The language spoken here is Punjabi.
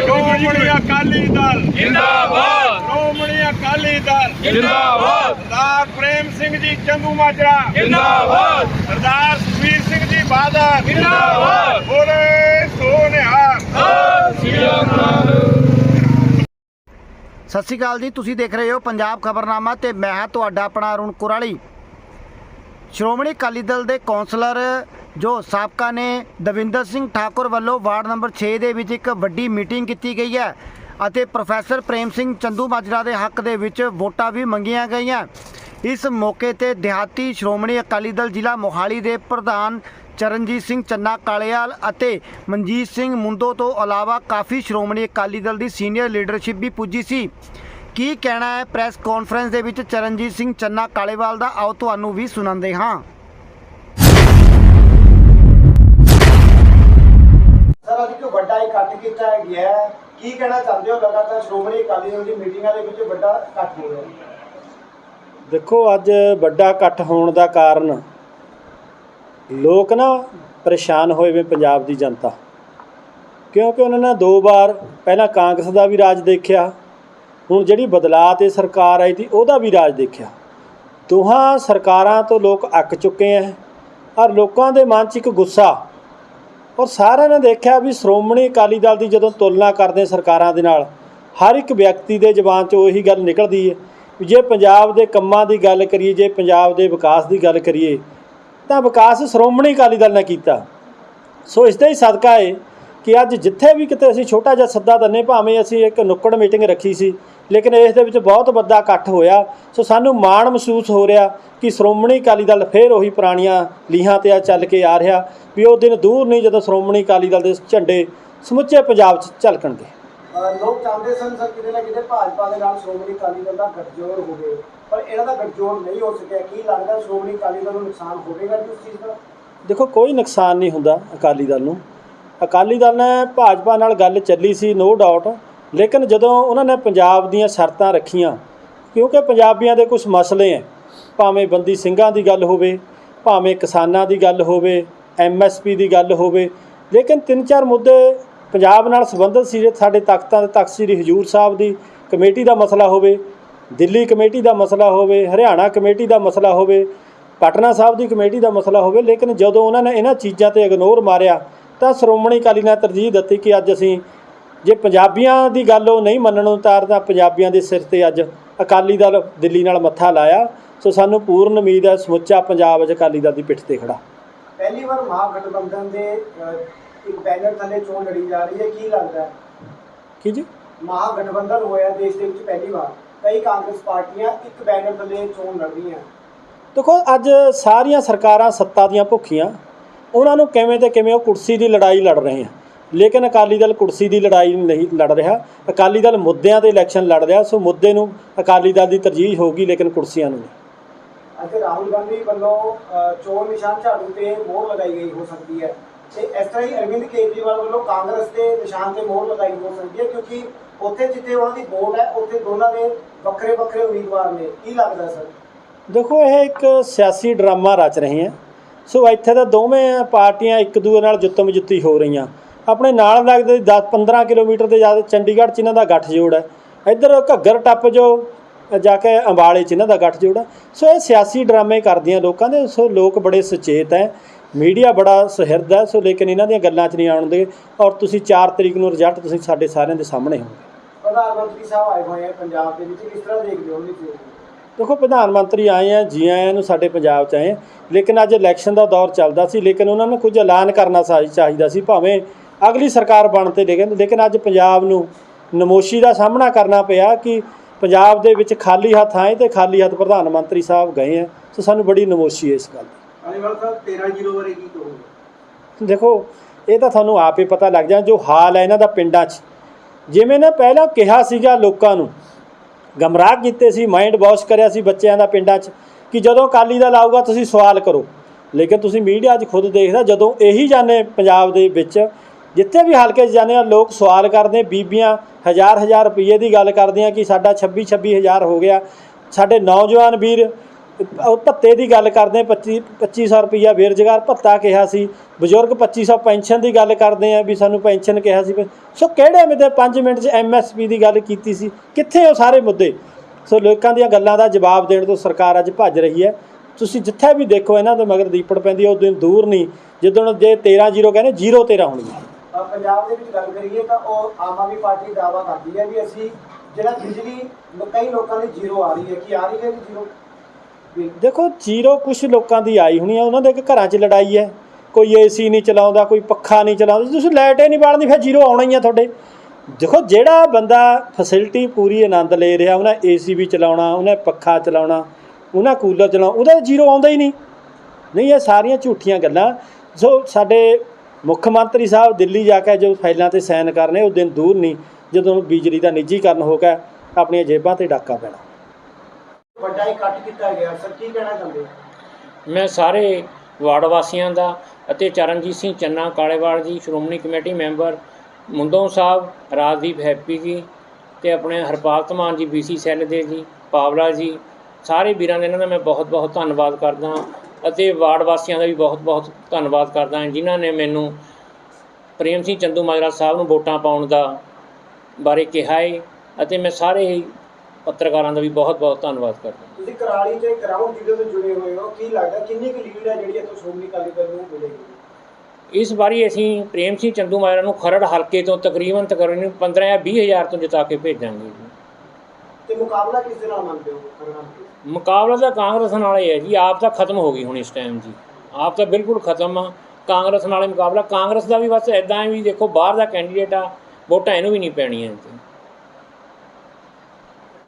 ਸ਼੍ਰੋਮਣੀ ਅਕਾਲੀ ਦਲ। ਜਿੰਦਾਬਾਦ। ਸ਼੍ਰੋਮਣੀ ਅਕਾਲੀ ਦਲ। ਜਿੰਦਾਬਾਦ। ਸਰਦਾਰ ਪ੍ਰੇਮ ਸਿੰਘ ਜੀ ਚੰਦੂ ਮਾਜਰਾ। ਜਿੰਦਾਬਾਦ। ਸਰਦਾਰ ਸੁਖਬੀਰ ਸਿੰਘ ਜੀ ਬਾਦਲ। ਜਿੰਦਾਬਾਦ। ਬੋਲੇ ਸੋ ਨਿਹਾਲ ਸਤਿ ਸ੍ਰੀ ਅਕਾਲ। ਸਤਿ ਸ਼੍ਰੀ ਅਕਾਲ ਜੀ ਤੁਸੀਂ ਦੇਖ ਰਹੇ ਹੋ ਪੰਜਾਬ ਖਬਰਨਾਮਾ ਤੇ ਮੈਂ ਹਾਂ ਤੁਹਾਡਾ ਆਪਣਾ ਅਰੁਣ ਕੁਰਾਲੀ। ਸ਼੍ਰੋਮਣੀ ਅਕਾਲੀ ਦਲ ਦੇ ਕੌਂਸਲਰ ਜੋ ਸਾਬਕਾ ਨੇ ਦਵਿੰਦਰ ਸਿੰਘ ਠਾਕੁਰ ਵੱਲੋਂ ਵਾਰਡ ਨੰਬਰ 6 ਦੇ ਵਿੱਚ ਇੱਕ ਵੱਡੀ ਮੀਟਿੰਗ ਕੀਤੀ ਗਈ ਹੈ ਅਤੇ ਪ੍ਰੋਫੈਸਰ ਪ੍ਰੇਮ ਸਿੰਘ ਚੰਦੂ ਮਾਜਰਾ ਦੇ ਹੱਕ ਦੇ ਵਿੱਚ ਵੋਟਾਂ ਵੀ ਮੰਗੀਆਂ ਗਈਆਂ। ਇਸ ਮੌਕੇ ਤੇ ਦਿਹਾਤੀ ਸ਼੍ਰੋਮਣੀ ਅਕਾਲੀ ਦਲ ਜ਼ਿਲ੍ਹਾ ਮੋਹਾਲੀ ਦੇ ਪ੍ਰਧਾਨ ਚਰਨਜੀਤ ਸਿੰਘ ਚੰਨਾ ਕਾਲੇਵਾਲ ਅਤੇ ਮਨਜੀਤ ਸਿੰਘ ਮੁੰਦੋ ਤੋਂ ਇਲਾਵਾ ਕਾਫੀ ਸ਼੍ਰੋਮਣੀ ਅਕਾਲੀ ਦਲ ਦੀ ਸੀਨੀਅਰ ਲੀਡਰਸ਼ਿਪ ਵੀ ਪੁੱਜੀ ਸੀ। ਕੀ ਕਹਿਣਾ ਹੈ? ਪ੍ਰੈਸ ਕਾਨਫਰੰਸ ਦੇ ਵਿੱਚ ਚਰਨਜੀਤ ਸਿੰਘ ਚੰਨਾ ਕਾਲੇਵਾਲ ਦਾ। ਆਓ ਤੁਹਾਨੂੰ ਵੀ ਸੁਣਾਉਂਦੇ ਹਾਂ। ਸਰ ਅੱਜ ਇੱਕ ਵੱਡਾ ਇਕੱਠ ਕੀਤਾ ਗਿਆ ਹੈ। ਕੀ ਕਹਿਣਾ ਚਾਹੁੰਦੇ ਹੋ? ਲਗਾਤਾਰ ਸ਼੍ਰੋਮਣੀ ਅਕਾਲੀ ਦਲ ਦੀ ਮੀਟਿੰਗਾਂ ਦੇ ਵਿੱਚ ਵੱਡਾ ਇਕੱਠ ਹੋ ਰਿਹਾ ਦੇਖੋ ਅੱਜ ਵੱਡਾ ਇਕੱਠ ਹੋਣ ਦਾ ਕਾਰਨ ਲੋਕ ਨਾ ਪਰੇਸ਼ਾਨ ਹੋਏ ਵੇ ਪੰਜਾਬ ਦੀ ਜਨਤਾ। ਕਿਉਂਕਿ ਉਹਨਾਂ ਨੇ ਦੋ ਵਾਰ ਪਹਿਲਾਂ ਕਾਂਗਰਸ ਦਾ ਵੀ ਰਾਜ ਦੇਖਿਆ। ਹੁਣ ਜਿਹੜੀ ਬਦਲਾਅ ਤੇ ਸਰਕਾਰ ਆਈ ਸੀ, ਉਹਦਾ ਵੀ ਰਾਜ ਦੇਖਿਆ। ਦੋਹਾਂ ਸਰਕਾਰਾਂ ਤੋਂ ਲੋਕ ਅੱਕ ਚੁੱਕੇ ਐ। ਔਰ ਲੋਕਾਂ ਦੇ ਮਨ 'ਚ ਇੱਕ ਗੁੱਸਾ। ਔਰ ਸਾਰਿਆਂ ਨੇ ਦੇਖਿਆ ਵੀ ਸ਼੍ਰੋਮਣੀ ਅਕਾਲੀ ਦਲ ਦੀ ਜਦੋਂ ਤੁਲਨਾ ਕਰਦੇ ਸਰਕਾਰਾਂ ਦੇ ਨਾਲ, ਹਰ ਇੱਕ ਵਿਅਕਤੀ ਦੇ ਜ਼ਬਾਨ 'ਚ ਉਹੀ ਗੱਲ ਨਿਕਲਦੀ ਹੈ ਵੀ ਜੇ ਪੰਜਾਬ ਦੇ ਕੰਮਾਂ ਦੀ ਗੱਲ ਕਰੀਏ, ਜੇ ਪੰਜਾਬ ਦੇ ਵਿਕਾਸ ਦੀ ਗੱਲ ਕਰੀਏ, ਤਾਂ ਵਿਕਾਸ ਸ਼੍ਰੋਮਣੀ ਅਕਾਲੀ ਦਲ ਨੇ ਕੀਤਾ। ਸੋ ਇਸ ਦਾ ਹੀ ਸਦਕਾ ਹੈ ਕਿ ਅੱਜ ਜਿੱਥੇ ਵੀ ਕਿਤੇ ਅਸੀਂ ਛੋਟਾ ਜਿਹਾ ਸੱਦਾ ਦੰਨੇ ਭਾਵੇਂ ਅਸੀਂ ਇੱਕ ਨੁੱਕੜ ਮੀਟਿੰਗ ਰੱਖੀ ਸੀ ਲੇਕਿਨ ਇਸ ਦੇ ਵਿੱਚ ਬਹੁਤ ਵੱਡਾ ਇਕੱਠ ਹੋਇਆ। ਸੋ ਸਾਨੂੰ ਮਾਣ ਮਹਿਸੂਸ ਹੋ ਰਿਹਾ ਕਿ ਸ਼੍ਰੋਮਣੀ ਅਕਾਲੀ ਦਲ ਫੇਰ ਉਹੀ ਪੁਰਾਣੀਆਂ ਲੀਹਾਂ ਤੇ ਆ ਚੱਲ ਕੇ ਆ ਰਿਹਾ ਵੀ ਉਹ ਦਿਨ ਦੂਰ ਨਹੀਂ ਜਦੋਂ ਸ਼੍ਰੋਮਣੀ ਅਕਾਲੀ ਦਲ ਦੇ ਝੰਡੇ ਸਮੁੱਚੇ ਪੰਜਾਬ 'ਚ ਝਲਕਣਗੇ। ਲੋਕ ਚਾਹੁੰਦੇ ਸਨ ਸਰ ਕਿਤੇ ਨਾ ਕਿਤੇ ਭਾਜਪਾ ਦੇ ਨਾਲ ਸ਼੍ਰੋਮਣੀ ਅਕਾਲੀ ਦਲ ਦਾ ਗੱਠਜੋੜ ਹੋਵੇ। ਪਰ ਇਹਨਾਂ ਦਾ ਗੱਠਜੋੜ ਨਹੀਂ ਹੋ ਸਕਿਆ। ਕੀ ਲੱਗਦਾ ਸ਼੍ਰੋਮਣੀ ਅਕਾਲੀ ਦਲ ਨੂੰ ਨੁਕਸਾਨ ਹੋਵੇਗਾ ਜੀ ਉਸ ਚੀਜ਼ ਦਾ? ਦੇਖੋ ਕੋਈ ਨੁਕਸਾਨ ਨਹੀਂ ਹੁੰਦਾ ਅਕਾਲੀ ਦਲ ਨੂੰ। ਅਕਾਲੀ ਦਲ ਨੇ ਭਾਜਪਾ ਨਾਲ ਗੱਲ ਚੱਲੀ ਸੀ ਨੋ ਡਾਊਟ ਲੇਕਿਨ ਜਦੋਂ ਉਹਨਾਂ ਨੇ ਪੰਜਾਬ ਦੀਆਂ ਸ਼ਰਤਾਂ ਰੱਖੀਆਂ, ਕਿਉਂਕਿ ਪੰਜਾਬੀਆਂ ਦੇ ਕੁਝ ਮਸਲੇ ਹੈ ਭਾਵੇਂ ਬੰਦੀ ਸਿੰਘਾਂ ਦੀ ਗੱਲ ਹੋਵੇ, ਭਾਵੇਂ ਕਿਸਾਨਾਂ ਦੀ ਗੱਲ ਹੋਵੇ ਐਮਐਸਪੀ ਦੀ ਗੱਲ ਹੋਵੇ, ਲੇਕਿਨ ਤਿੰਨ ਚਾਰ ਮੁੱਦੇ ਪੰਜਾਬ ਨਾਲ ਸੰਬੰਧਿਤ ਸੀ ਸਾਡੇ ਤਖਤਾਂ ਦੇ ਤਖਤ ਸ੍ਰੀ ਹਜੂਰ ਸਾਹਿਬ ਦੀ ਕਮੇਟੀ ਦਾ ਮਸਲਾ ਹੋਵੇ, ਦਿੱਲੀ ਕਮੇਟੀ ਦਾ ਮਸਲਾ ਹੋਵੇ, ਹਰਿਆਣਾ ਕਮੇਟੀ ਦਾ ਮਸਲਾ ਹੋਵੇ, ਪਟਨਾ ਸਾਹਿਬ ਦੀ ਕਮੇਟੀ ਦਾ ਮਸਲਾ ਹੋਵੇ, ਲੇਕਿਨ ਜਦੋਂ ਉਹਨਾਂ ਨੇ ਇਹਨਾਂ ਚੀਜ਼ਾਂ ਤੇ ਇਗਨੋਰ ਮਾਰਿਆ, ਤਾਂ ਸ਼੍ਰੋਮਣੀ ਅਕਾਲੀ ਨੇ ਤਰਜੀਹ ਦਿੱਤੀ ਕਿ ਅੱਜ ਅਸੀਂ ਜੇ ਪੰਜਾਬੀਆਂ ਦੀ ਗੱਲ ਉਹ ਨਹੀਂ ਮੰਨਣ ਨੂੰ ਤਿਆਰ ਤਾਂ ਪੰਜਾਬੀਆਂ ਦੇ ਸਿਰ ਤੇ ਅੱਜ ਅਕਾਲੀ ਦਲ ਦਿੱਲੀ ਨਾਲ ਮੱਥਾ ਲਾਇਆ ਸੋ ਸਾਨੂੰ ਪੂਰਨ ਉਮੀਦ ਹੈ ਸਮੁੱਚਾ ਪੰਜਾਬ ਅੱਜ ਅਕਾਲੀ ਦਲ ਦੀ ਪਿੱਠ ਤੇ ਖੜਾ। ਪਹਿਲੀ ਵਾਰ ਮਹਾਗਠਬੰਧਨ ਦੇ ਇੱਕ ਬੈਨਰ ਥੱਲੇ ਚੋਣ ਲੜੀ ਜਾ ਰਹੀ ਹੈ ਕੀ ਲੱਗਦਾ ਕੀ ਜੀ? ਮਹਾਗਠਬੰਧਨ ਹੋਇਆ ਦੇਸ਼ ਦੇ ਵਿੱਚ ਪਹਿਲੀ ਵਾਰ ਕਈ ਕਾਂਗਰਸ ਪਾਰਟੀਆਂ ਇੱਕ ਬੈਨਰ ਥੱਲੇ ਚੋਣ ਲੜ ਰਹੀਆਂ। ਦੇਖੋ ਅੱਜ ਸਾਰੀਆਂ ਸਰਕਾਰਾਂ ਸੱਤਾ ਦੀਆਂ ਭੁੱਖੀਆਂ ਉਹਨਾਂ ਨੂੰ ਕਿਵੇਂ ਤੇ ਕਿਵੇਂ ਉਹ ਕੁਰਸੀ ਦੀ ਲੜਾਈ ਲੜ ਰਹੇ ਆ। ਲੇਕਿਨ ਅਕਾਲੀ ਦਲ ਕੁਰਸੀ ਦੀ ਲੜਾਈ ਨਹੀਂ ਲੜ ਰਿਹਾ। ਅਕਾਲੀ ਦਲ ਮੁੱਦਿਆਂ ਤੇ ਇਲੈਕਸ਼ਨ ਲੜ ਰਿਹਾ ਸੋ ਮੁੱਦੇ ਨੂੰ ਅਕਾਲੀ ਦਲ ਦੀ ਤਰਜੀਹ ਹੋਊਗੀ ਲੇਕਿਨ ਕੁਰਸੀਆਂ ਨੂੰ ਨਹੀਂ। ਅਤੇ ਰਾਹੁਲ ਗਾਂਧੀ ਵੱਲੋਂ ਚੋਣ ਨਿਸ਼ਾਨ ਝਾੜੂ ਤੇ ਮੋਹਰ ਲਗਾਈ ਗਈ ਹੋ ਸਕਦੀ ਹੈ। ਤੇ ਇਸ ਤਰ੍ਹਾਂ ਹੀ ਅਰਵਿੰਦ ਕੇਜਰੀਵਾਲ ਵੱਲੋਂ ਕਾਂਗਰਸ ਦੇ ਨਿਸ਼ਾਨ ਤੇ ਮੋਹਰ ਲਗਾਈ ਹੋ ਸਕਦੀ ਹੈ ਕਿਉਂਕਿ ਉੱਥੇ ਜਿੱਥੇ ਉਹਨਾਂ ਦੀ ਵੋਟ ਹੈ ਉੱਥੇ ਦੋਨਾਂ ਦੇ ਵੱਖਰੇ ਵੱਖਰੇ ਉਮੀਦਵਾਰ ਨੇ। ਕੀ ਲੱਗਦਾ ਸਰ? ਦੇਖੋ ਇਹ ਇੱਕ ਸਿਆਸੀ ਡਰਾਮਾ ਰਚ ਰਹੇ ਆ ਸੋ ਇੱਥੇ ਤਾਂ ਦੋਵੇਂ ਪਾਰਟੀਆਂ ਇੱਕ ਦੂਜੇ ਨਾਲ ਜੁੱਤਮ ਜੁੱਤੀ ਹੋ ਰਹੀਆਂ। ਆਪਣੇ ਨਾਲ ਲੱਗਦੇ 10 15 ਕਿਲੋਮੀਟਰ ਤੇ ਜ਼ਿਆਦਾ ਚੰਡੀਗੜ੍ਹ ਚ ਇਹਨਾਂ ਦਾ ਗੱਠਜੋੜ ਹੈ। ਇੱਧਰ ਘੱਗਰ ਟੱਪ ਜੋ ਜਾ ਕੇ ਅੰਬਾਲੇ ਚ ਇਹਨਾਂ ਦਾ ਗੱਠਜੋੜ ਹੈ। ਸੋ ਇਹ ਸਿਆਸੀ ਡਰਾਮੇ ਕਰਦੀਆਂ ਲੋਕਾਂ ਦੇ ਸੋ ਲੋਕ ਬੜੇ ਸੁਚੇਤ ਹੈ। ਮੀਡੀਆ ਬੜਾ ਸੁਹਿਰਦ ਹੈ ਸੋ ਲੇਕਿਨ ਇਹਨਾਂ ਦੀਆਂ ਗੱਲਾਂ 'ਚ ਨਹੀਂ ਆਉਣ ਦੇ। ਔਰ ਤੁਸੀਂ 4 ਤਰੀਕ ਨੂੰ ਰਿਜ਼ਲਟ ਤੁਸੀਂ ਸਾਡੇ ਸਾਰਿਆਂ ਦੇ ਸਾਹਮਣੇ ਹੋਗੇ ਪ੍ਰਧਾਨ ਮੰਤਰੀ ਸਾਹਿਬ ਆਏ ਹੋਏ ਆ ਪੰਜਾਬ ਦੇ ਵਿੱਚ ਕਿਸ ਤਰ੍ਹਾਂ ਦੇਖਦੇ ਹੋ ਉਹਦੀ ਦੇਖੋ ਪ੍ਰਧਾਨ ਮੰਤਰੀ ਆਏ ਆ ਜੀ ਆਇਆਂ ਨੂੰ ਸਾਡੇ ਪੰਜਾਬ ਚ ਆਏ। ਲੇਕਿਨ ਅੱਜ ਇਲੈਕਸ਼ਨ ਦਾ ਦੌਰ ਚੱਲਦਾ ਸੀ ਲੇਕਿਨ ਉਹਨਾਂ ਨੂੰ ਕੁਝ ਐਲਾਨ ਕਰਨਾ ਚਾਹੀਦਾ ਸੀ ਭਾਵੇਂ ਅਗਲੀ ਸਰਕਾਰ ਬਣ ਤੇ ਲੇਕਿਨ ਲੇਕਿਨ ਅੱਜ ਪੰਜਾਬ ਨੂੰ ਨਮੋਸ਼ੀ ਦਾ ਸਾਹਮਣਾ ਕਰਨਾ ਪਿਆ ਕਿ ਪੰਜਾਬ ਦੇ ਵਿੱਚ ਖਾਲੀ ਹੱਥ ਆਏ ਤੇ ਖਾਲੀ ਹੱਥ ਪ੍ਰਧਾਨ ਮੰਤਰੀ ਸਾਹਿਬ ਗਏ ਆ ਸੋ ਸਾਨੂੰ ਬੜੀ ਨਮੋਸ਼ੀ ਹੈ ਇਸ ਗੱਲ ਦੀ। ਅਲੀਵਾਲ ਸਾਹਿਬ 13 ਜ਼ੀਰੋ ਬਾਰੇ ਕੀ ਕਹੋਗੇ? ਦੇਖੋ ਇਹ ਤਾਂ ਤੁਹਾਨੂੰ ਆਪੇ ਪਤਾ ਲੱਗ ਜਾ ਜੋ ਹਾਲ ਹੈ ਇਹਨਾਂ ਦਾ ਪਿੰਡਾਂ 'ਚ। ਜਿਵੇਂ ਨਾ ਪਹਿਲਾਂ ਕਿਹਾ ਸੀਗਾ ਲੋਕਾਂ ਨੂੰ ਗਮਰਾਹ ਕੀਤੇ ਸੀ ਮਾਈਂਡ ਵਾਸ਼ ਕਰਿਆ ਸੀ ਬੱਚਿਆਂ ਦਾ ਪਿੰਡਾਂ 'ਚ ਕਿ ਜਦੋਂ ਅਕਾਲੀ ਦਲ ਆਊਗਾ ਤੁਸੀਂ ਸਵਾਲ ਕਰੋ। ਲੇਕਿਨ ਤੁਸੀਂ ਮੀਡੀਆ 'ਚ ਖੁਦ ਦੇਖਦਾ ਜਦੋਂ ਇਹੀ ਜਾਣੇ ਪੰਜਾਬ ਦੇ ਵਿੱਚ ਜਿੱਥੇ ਵੀ ਹਲਕੇ 'ਚ ਜਾਂਦੇ ਆ ਲੋਕ ਸਵਾਲ ਕਰਦੇ ਬੀਬੀਆਂ ਹਜ਼ਾਰ ਹਜ਼ਾਰ ਰੁਪਏ ਦੀ ਗੱਲ ਕਰਦੀਆਂ ਕਿ ਸਾਡਾ 26 26 ਹਜ਼ਾਰ ਹੋ ਗਿਆ। ਸਾਡੇ ਨੌਜਵਾਨ ਵੀਰ ਉਹ ਭੱਤੇ ਦੀ ਗੱਲ ਕਰਦੇ 25 2500 ਰੁਪਈਆ ਬੇਰੁਜ਼ਗਾਰ ਭੱਤਾ ਕਿਹਾ ਸੀ। ਬਜ਼ੁਰਗ 2500 ਪੈਨਸ਼ਨ ਦੀ ਗੱਲ ਕਰਦੇ ਆ ਵੀ ਸਾਨੂੰ ਪੈਨਸ਼ਨ ਕਿਹਾ ਸੀ। ਸੋ ਕਿਹੜੇ ਮੁੱਦੇ? 5 ਮਿੰਟ 'ਚ ਐਮਐਸਪੀ ਦੀ ਗੱਲ ਕੀਤੀ ਸੀ। ਕਿੱਥੇ ਉਹ ਸਾਰੇ ਮੁੱਦੇ? ਸੋ ਲੋਕਾਂ ਦੀਆਂ ਗੱਲਾਂ ਦਾ ਜਵਾਬ ਦੇਣ ਤੋਂ ਸਰਕਾਰ ਅੱਜ ਭੱਜ ਰਹੀ ਹੈ। ਤੁਸੀਂ ਜਿੱਥੇ ਵੀ ਦੇਖੋ ਇਹਨਾਂ ਦੇ ਮਗਰ ਦੀਪੜ ਪੈਂਦੀ ਹੈ, ਉਹ ਦਿਨ ਦੂਰ ਨਹੀਂ। ਜਦੋਂ ਜੇ 13 ਜ਼ੀਰੋ ਕਹਿੰਦੇ ਜ਼ੀਰੋ 13 ਹੋਣੀ ਪੰਜਾਬ ਦੇ ਵਿੱਚ ਗੱਲ ਕਰੀਏ ਤਾਂ ਉਹ ਆਮ ਆਦਮੀ ਪਾਰਟੀ ਦਾਅਵਾ ਕਰਦੀ ਹੈ ਵੀ ਅਸੀਂ ਜਿਹੜਾ ਬਿਜਲੀ ਕਈ ਲੋਕਾਂ ਦੀ ਜ਼ੀਰੋ ਆ ਰਹੀ ਹੈ। ਕੀ ਆ ਰਹੀ ਹੈ ਜੀ ਜ਼ੀਰੋ? ਦੇਖੋ, ਜ਼ੀਰੋ ਕੁਝ ਲੋਕਾਂ ਦੀ ਆਈ ਹੋਣੀ ਆ, ਉਹਨਾਂ ਦੇ ਘਰਾਂ 'ਚ ਲੜਾਈ ਹੈ। ਕੋਈ ਏਸੀ ਨਹੀਂ ਚਲਾਉਂਦਾ, ਕੋਈ ਪੱਖਾ ਨਹੀਂ ਚਲਾਉਂਦਾ। ਤੁਸੀਂ ਲਾਈਟ ਹੀ ਨਹੀਂ ਬਾਲਦੀ ਫਿਰ ਜ਼ੀਰੋ ਆਉਣਾ ਹੀ ਆ ਤੁਹਾਡੇ। ਦੇਖੋ, ਜਿਹੜਾ ਬੰਦਾ ਫੈਸਿਲਿਟੀ ਪੂਰੀ ਆਨੰਦ ਲੈ ਰਿਹਾ, ਉਹਨੇ ਏਸੀ ਵੀ ਚਲਾਉਣਾ, ਉਹਨੇ ਪੱਖਾ ਚਲਾਉਣਾ, ਉਹਨਾਂ ਕੂਲਰ ਚਲਾਉਣਾ, ਉਹਦਾ ਜ਼ੀਰੋ ਆਉਂਦਾ ਹੀ ਨਹੀਂ। ਨਹੀਂ, ਇਹ ਸਾਰੀਆਂ ਝੂਠੀਆਂ ਗੱਲਾਂ। ਸੋ, ਸਾਡੇ ਮੁੱਖ ਮੰਤਰੀ ਸਾਹਿਬ ਦਿੱਲੀ ਜਾ ਕੇ ਜੋ ਫਾਈਲਾਂ ਤੇ ਸਾਈਨ ਕਰਨੇ ਉਹ ਦਿਨ ਦੂਰ ਨਹੀਂ ਜਦੋਂ ਬਿਜਲੀ ਦਾ ਨਿੱਜੀਕਰਨ ਹੋ ਗਿਆ ਆਪਣੀਆਂ ਜੇਬਾਂ ਤੇ ਡਾਕਾ ਪੈਣਾ। ਵੱਡਾ ਇਕੱਠ ਕੀਤਾ ਗਿਆ ਸਰ ਕੀ ਕਹਿਣਾ ਚਾਹੁੰਦੇ ਮੈਂ ਸਾਰੇ ਵਾਰਡ ਵਾਸੀਆਂ ਦਾ ਅਤੇ ਚਰਨਜੀਤ ਸਿੰਘ ਚੰਨਾ ਕਾਲੇਵਾਲ ਜੀ ਸ਼੍ਰੋਮਣੀ ਕਮੇਟੀ ਮੈਂਬਰ ਮੁੰਦੋਂ ਸਾਹਿਬ ਰਾਜਦੀਪ ਹੈਪੀ ਜੀ ਤੇ ਆਪਣੇ ਹਰਪਾਲ ਧਮਾਨ ਜੀ ਬੀਸੀ ਸੈੱਲ ਦੇ ਜੀ ਪਾਵਲਾ ਜੀ ਸਾਰੇ ਵੀਰਾਂ ਦਾ ਇਹਨਾਂ ਦਾ ਮੈਂ ਬਹੁਤ ਬਹੁਤ ਧੰਨਵਾਦ ਕਰਦਾ ਹਾਂ। ਅਤੇ ਵਾਰਡ ਵਾਸੀਆਂ ਦਾ ਵੀ ਬਹੁਤ ਬਹੁਤ ਧੰਨਵਾਦ ਕਰਦਾ ਹਾਂ ਜਿਨ੍ਹਾਂ ਨੇ ਮੈਨੂੰ ਪ੍ਰੇਮ ਸਿੰਘ ਚੰਦੂ ਮਾਜਰਾ ਸਾਹਿਬ ਨੂੰ ਵੋਟਾਂ ਪਾਉਣ ਦਾ ਬਾਰੇ ਕਿਹਾ ਹੈ ਅਤੇ ਮੈਂ ਸਾਰੇ ਹੀ ਪੱਤਰਕਾਰਾਂ ਦਾ ਵੀ ਬਹੁਤ ਬਹੁਤ ਧੰਨਵਾਦ ਕਰਦਾ ਤੁਸੀਂ ਕਰਾਲੀ ਤੇ ਗਰਾਊਂਡ ਜ਼ੀਰੋ ਤੋਂ ਜੁੜੇ ਹੋਏ ਹੋ ਕੀ ਲੱਗਦਾ ਕਿੰਨੀ ਕੁ ਲੀਡ ਹੈ ਜਿਹੜੀ ਇੱਥੋਂ ਸ਼੍ਰੋਮਣੀ ਅਕਾਲੀ ਦਲ ਨੂੰ ਮਿਲੇਗੀ? ਇਸ ਵਾਰੀ ਅਸੀਂ ਪ੍ਰੇਮ ਸਿੰਘ ਚੰਦੂ ਮਾਜਰਾ ਨੂੰ ਖਰੜ ਹਲਕੇ ਤੋਂ ਤਕਰੀਬਨ ਤਕਰੀਬਨ 15 ਜਾਂ 20 ਹਜ਼ਾਰ ਤੋਂ ਜਿਤਾ ਕੇ ਭੇਜਾਂਗੇ। ਜੀ ਤੇ ਮੁਕਾਬਲਾ ਕਿਸ ਦੇ ਨਾਲ ਮੰਨਦੇ ਹੋ ਕਰਨਾ ਮੁਕਾਬਲਾ ਤਾਂ ਕਾਂਗਰਸ ਨਾਲ ਹੀ ਹੈ ਜੀ, ਆਪ ਤਾਂ ਖਤਮ ਹੋ ਗਈ ਹੁਣ ਇਸ ਟਾਈਮ ਜੀ। ਆਪ ਤਾਂ ਬਿਲਕੁਲ ਖਤਮ ਆ। ਕਾਂਗਰਸ ਨਾਲ ਹੀ ਮੁਕਾਬਲਾ, ਕਾਂਗਰਸ ਦਾ ਵੀ ਬਸ ਇਦਾਂ ਹੈ ਵੀ ਦੇਖੋ, ਬਾਹਰ ਦਾ ਕੈਂਡੀਡੇਟ ਆ, ਵੋਟਾਂ ਇਹਨੂੰ ਵੀ ਨਹੀਂ ਪੈਣੀਆਂ ਜੀ